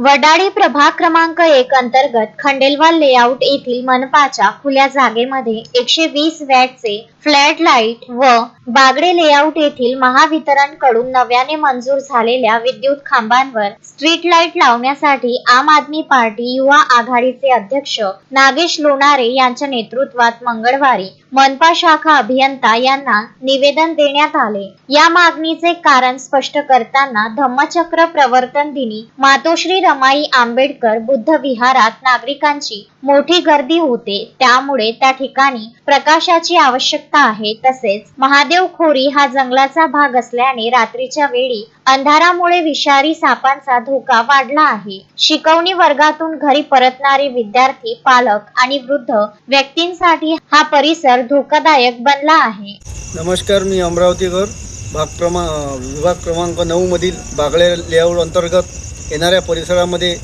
वडाळी प्रभाग क्रमांक एक अंतर्गत खंडेलवाल लेआउट येथील मनपाच्या खुल्या जागेमध्ये एकशे वीस वॅटचे फ्लॅट लाइट व बागडे लेआउट येथील महावितरणकडून नव्याने मंजूर झालेल्या विद्युत खांबांवर स्ट्रीट लाइट लावण्यासाठी आम आदमी पार्टी युवा आघाडीचे अध्यक्ष नागेश लोणारे यांच्या नेतृत्वात मंगळवारी मनपा शाखा अभियंता यांना निवेदन देण्यात आले. या मागणीचे कारण स्पष्ट करताना धम्मचक्र प्रवर्तन दिनी मातोश्री रमाई आंबेडकर बुद्ध विहारात नागरिकांची मोठी गर्दी होते. त्यामुळे त्या ठिकाणी प्रकाशाची आवश्यकता आहे. तसेच महादेव खोरी हा जंगलाचा भाग असल्याने रात्रीच्या वेळी अंधारामुळे विषारी सापांचा धोका वाढला आहे. शिकवणी वर्गातून घरी परतणारे विद्यार्थी पालक आणि वृद्ध व्यक्तींसाठी हा परिसर धोकादायक बनला आहे. नमस्कार मी अमरावतीकर भाग क्रमा विभाग क्रमांक नऊमधील बागळे लेआउट अंतर्गत येणाऱ्या परिसरामध्ये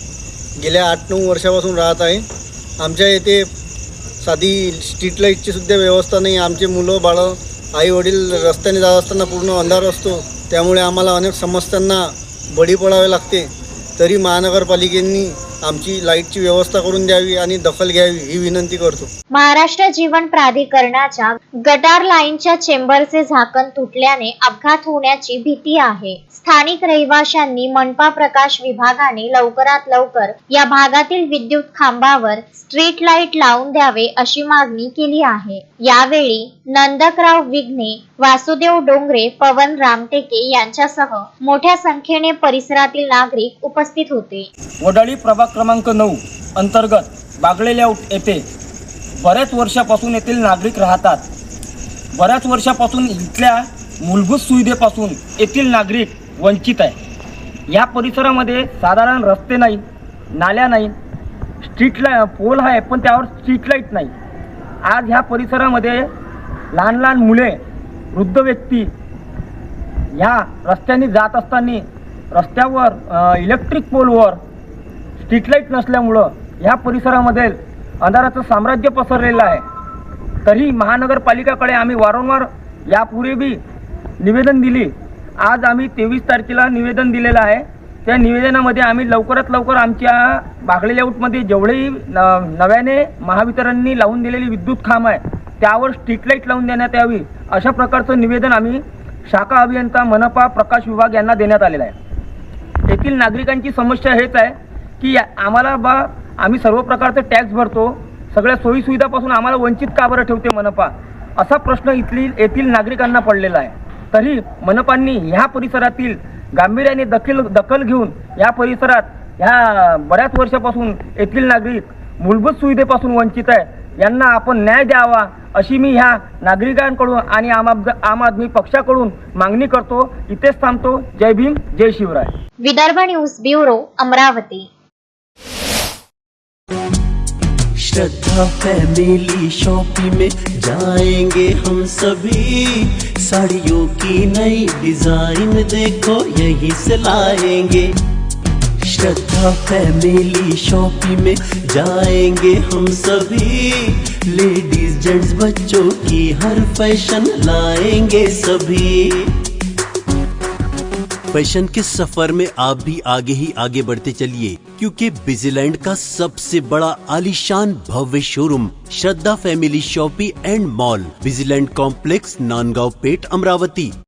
गेल्या आठ नऊ वर्षापासून राहत आहे. आमच्या येथे साधी स्ट्रीट लाईटची सुद्धा व्यवस्था नाही. आमचे मुलं बाळं आई वडील रस्त्याने जात असताना पूर्ण अंधार असतो. त्यामुळे आम्हाला अनेक समस्यांना बळी पडावे लागते. तरी महानगरपालिकेनी आमची लाईटची व्यवस्था करून द्यावी आणि दखल घ्यावी ही विनंती करतो. महाराष्ट्र जीवन प्राधिकरणाच्या गटार लाईनच्या चेंबरचे झाकण तुटल्याने अपघात होण्याची भीती आहे. स्थानिक रहिवाशांनी मनपा प्रकाश विभागाने लवकरात लवकर या भागातील विद्युत खांबावर स्ट्रीट लाइट लावून द्यावे अशी मागणी केली आहे. यावेळी नंदकराव विघ्ने वासुदेव डोंगरे पवन रामटेके यांच्यासह मोठ्या संख्येने परिसरातील नागरिक उपस्थित होते. वडाळी प्रभाग क्रमांक नऊ अंतर्गत बागळे लेआउट येथे बऱ्याच वर्षापासून येथील नागरिक राहतात. बऱ्याच वर्षापासून इथल्या मूलभूत सुविधेपासून येथील नागरिक वंचित आहे या परिसरामध्ये साधारण रस्ते नाही नाल्या नाही स्ट्रीट ला पोल आहे पण त्यावर स्ट्रीट लाइट नाही. आज ह्या परिसरामध्ये लहान लहान मुले वृद्ध व्यक्ती ह्या रस्त्याने जात असताना रस्त्यावर इलेक्ट्रिक पोलवर स्ट्रीट लाइट नसल्यामुळं ह्या परिसरामध्ये अंधाराचं साम्राज्य पसरलेलं आहे. तरी महानगरपालिकाकडे आम्ही वारंवार यापूर्वी निवेदन दिली. आज आम्ही तेवीस तारखेला निवेदन दिलेलं आहे. त्या निवेदनामध्ये आम्ही लवकरात लवकर आमच्या बागळे लेआउटमध्ये जेवढेही न- नव्याने महावितरणनी लावून दिलेली विद्युत खांब आहे त्यावर स्ट्रीट लाइट लावून देण्यात यावी अशा प्रकारचं निवेदन आम्ही शाखा अभियंता मनपा प्रकाश विभाग यांना देण्यात आलेलं आहे. येथील नागरिकांची समस्या हेच आहे की आम्हाला बा आम्ही सर्व प्रकारचे टॅक्स भरतो. सगळ्या सोयीसुविधापासून आम्हाला वंचित का बरं ठेवते मनपा? असा प्रश्न इथली येथील नागरिकांना पडलेला आहे. तरी मनपांनी ह्या परिसरातील गांभीर्याने दखल दखल घेऊन या परिसरात ह्या बऱ्याच वर्षापासून येथील नागरिक मूलभूत सुविधेपासून वंचित आहे. यांना आपण न्याय द्यावा अशी मी ह्या नागरिकांकडून आणि आम आम आदमी पक्षाकडून मागणी करतो. इथेच थांबतो. जय भीम जय Shivrai. Vidarbha news bureau Amravati. Shraddha family shopping में जाएँगे हम सभी। साड़ियों की नई डिज़ाइन देखो, यहीं से लाएँगे। श्रद्धा फैमिली शॉपिंग में जाएँगे हम सभी। लेडीज़ जेंट्स बच्चों की हर फ़ैशन लाएँगे सभी। फ़ैशन के सफ़र में आप भी आगे ही आगे बढ़ते चलिए, क्योंकि बिजीलैंड का सबसे बड़ा आलीशान भव्य showroom Shraddha family shoppe and mall Busyland complex Nandgaon Peth Amravati.